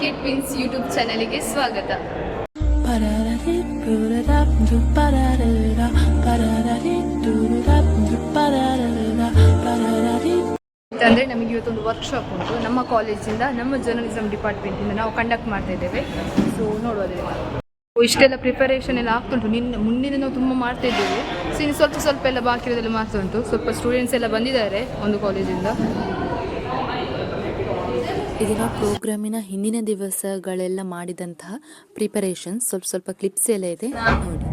K twins YouTube ಚಾನಲಿಗೆ ಸ್ವಾಗತ. ಅಂದರೆ ನಮಗೆ ಇವತ್ತೊಂದು ವರ್ಕ್ಶಾಪ್ ಉಂಟು. ನಮ್ಮ ಕಾಲೇಜಿಂದ ನಮ್ಮ ಜರ್ನಲಿಸಮ್ ಡಿಪಾರ್ಟ್ಮೆಂಟಿಂದ ನಾವು ಕಂಡಕ್ಟ್ ಮಾಡ್ತಾ ಇದ್ದೇವೆ. ಸೊ ನೋಡೋದೇ ಇಷ್ಟೆಲ್ಲ ಪ್ರಿಪರೇಷನ್ ಎಲ್ಲ ಆಗ್ತುಂಟು ನಿನ್ನ, ಮುಂದಿನ ನಾವು ತುಂಬ ಮಾಡ್ತಾ ಇದ್ದೇವೆ. ಸೊ ಸ್ವಲ್ಪ ಸ್ವಲ್ಪ ಎಲ್ಲ ಬಾಕಿ ಇರೋದೆಲ್ಲ ಮಾಡ್ತಾ ಉಂಟು. ಸ್ವಲ್ಪ ಸ್ಟೂಡೆಂಟ್ಸ್ ಎಲ್ಲ ಬಂದಿದ್ದಾರೆ ಒಂದು ಕಾಲೇಜಿಂದ ಇದರ ಪ್ರೋಗ್ರಾಮಿನ ಹಿಂದಿನ ದಿವಸಗಳೆಲ್ಲ ಮಾಡಿದಂತಹ ಪ್ರಿಪರೇಷನ್ ಸ್ವಲ್ಪ ಸ್ವಲ್ಪ ಕ್ಲಿಪ್ಸ್ ಎಲ್ಲ ಇದೆ. ನೋಡಿ.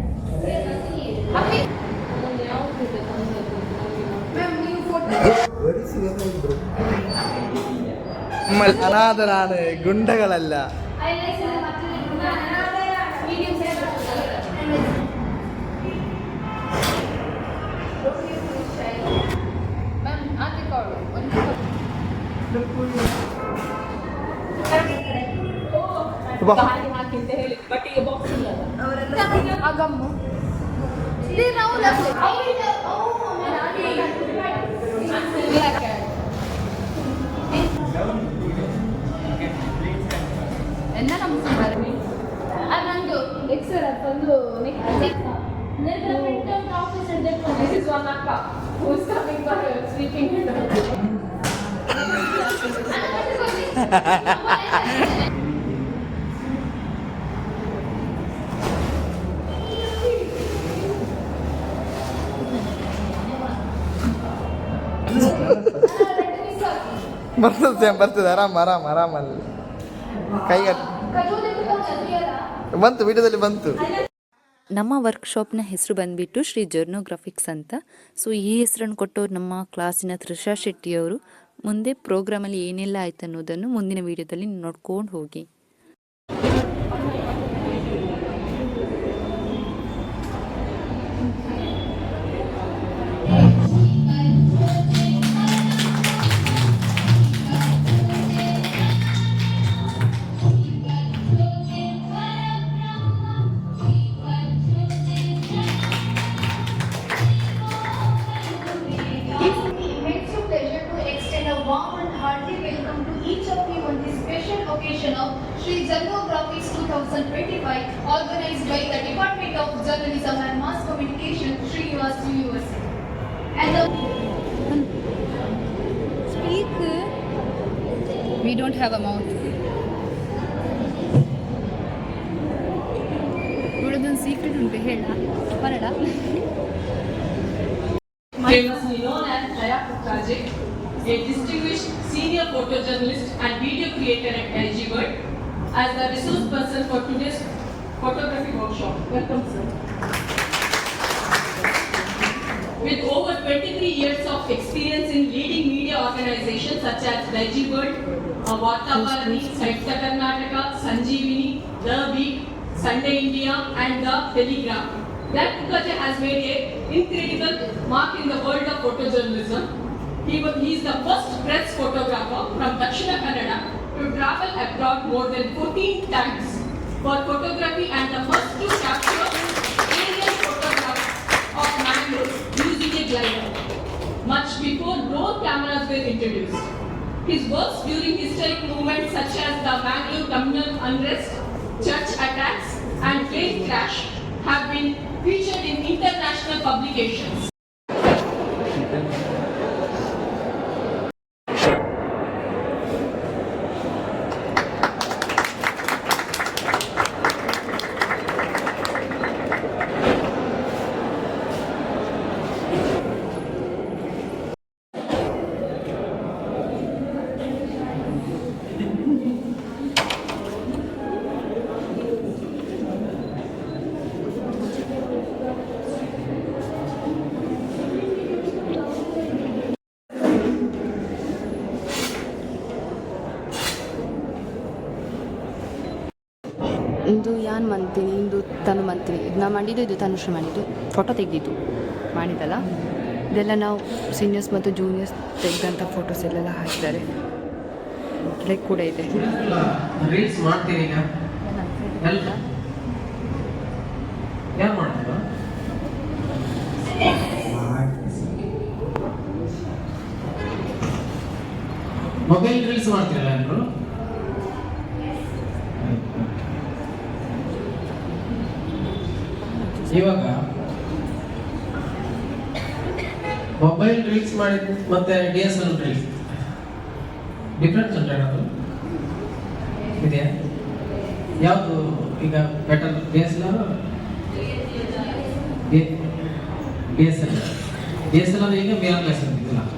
ಬಾರಿ ಹಾಕಿ ಅಂತ ಹೇಳಿ ಬಟ್ ಬಾಕ್ಸ್ ಇಲ್ಲ ನಮ್ಮ ಸುಮಾರು. ಅದು ನಂದು. ಎಕ್ಸರ್ ಬಂದು This is one ಬರ್ತದೆ ಬರ್ತದೆ. ಆರಾಮ್ ಆರಾಮ್ ಆರಾಮಲ್ಲಿ ಕೈಗಟ್ಟ ಬಂತು, ವಿಡಿಯೋದಲ್ಲಿ ಬಂತು. ನಮ್ಮ ವರ್ಕ್ಶಾಪ್ನ ಹೆಸರು ಬಂದ್ಬಿಟ್ಟು ಶ್ರೀ ಜರ್ನೋಗ್ರಾಫಿಕ್ಸ್ ಅಂತ. ಸೊ ಈ ಹೆಸರನ್ನು ಕೊಟ್ಟವ್ರು ನಮ್ಮ ಕ್ಲಾಸಿನ ತ್ರಿಷಾ ಶೆಟ್ಟಿಯವರು. ಮುಂದೆ ಪ್ರೋಗ್ರಾಮಲ್ಲಿ ಏನೆಲ್ಲ ಆಯ್ತು ಅನ್ನೋದನ್ನು ಮುಂದಿನ ವಿಡಿಯೋದಲ್ಲಿ ನೋಡ್ಕೊಂಡು ಹೋಗಿ. warm and hearty welcome to each of you on this special occasion of Sri Journographics 2025 organized by the Department of Journalism and Mass Communication, Sri University USA. And the We don't have a mouth. ಇವಳದೊಂದು secret ಉಂಟು ಹೇಳ ಬರಡ a distinguished senior photojournalist and video creator at LG World, as the resource person for today's photography workshop. Welcome, sir. With over 23 years of experience in leading media organizations such as LG World, uh, Vartavarani, Sahitya Karnataka, Sanjeevini, The Week, Sunday India, and The Telegraph. That Mukherjee has made a incredible mark in the world of photojournalism. He, wa- he is the first press photographer from Dakshina Kannada to travel abroad more than 14 times for photography and the first to capture aerial photographs of mangroves using a glider much before drone cameras were introduced. His works during historic movements such as the Mangalore communal unrest, church attacks, and plane crash have been featured in international publications. ಇಂದು ಯಾನ್ ಮಂತೀನಿ ಇಂದು ತನು ಮಂತೀನಿ. ನಾ ಮಾಡಿದ್ದು ಇದು ತನುಶ್ರೀ ಮಾಡಿದ್ದು. Photo ತೆಗೆದಿದ್ದು. ಮಾಡಿದಲ್ಲ ಇದೆಲ್ಲ ನಾವು seniors ಮತ್ತು juniors ತೆಗೆದಂಥ photos ಎಲ್ಲೆಲ್ಲ ಹಾಕಿದ್ದಾರೆ. ಲೈಕ್ ಕೂಡ ಇದೆ. ಮೊಬೈಲ್ ರೀಲ್ಸ್ ಮಾಡ್ತೀರಲ್ಲ ಎಲ್ಲರೂ ಇವಾಗ ಮೊಬೈಲ್ ರೀಲ್ಸ್ ಮಾಡಿದ ಮತ್ತೆ D S L reels difference ಉಂಟು ಏನಾದ್ರು ಇದೆಯಾ? ಯಾವುದು ಈಗ better D S L D S L D S L ಈಗ ಮಿರಾಕ್ಲೆಸ್ ಅಂತಿದ್ದಿಲ್ಲ Yellow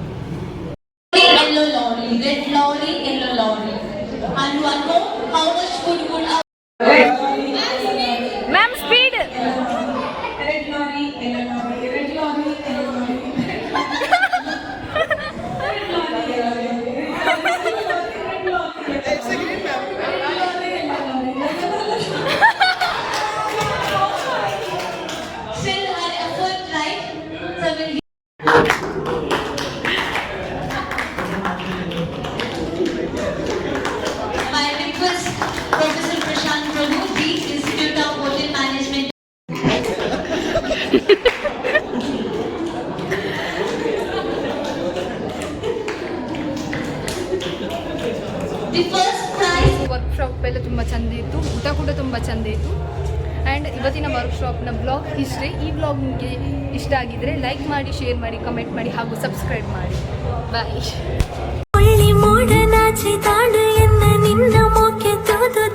ವರ್ಕ್ಶಾಪ್ ಎಲ್ಲ ತುಂಬ ಚೆಂದ ಇತ್ತು. ಊಟ ಕೂಡ ತುಂಬ ಚೆಂದ ಇತ್ತು. ಆ್ಯಂಡ್ ಇವತ್ತಿನ ವರ್ಕ್ಶಾಪ್ನ ಬ್ಲಾಗ್ ಇಷ್ಟೇ ಈ ಬ್ಲಾಗ್ ನಿಮಗೆ ಇಷ್ಟ ಆಗಿದ್ರೆ ಲೈಕ್ ಮಾಡಿ ಶೇರ್ ಮಾಡಿ ಕಮೆಂಟ್ ಮಾಡಿ ಹಾಗೂ ಸಬ್ಸ್ಕ್ರೈಬ್ ಮಾಡಿ. ಬಾಯ್ ಒಳ್ಳಿ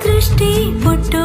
ದೃಷ್ಟಿ ಪೊಟ್ಟು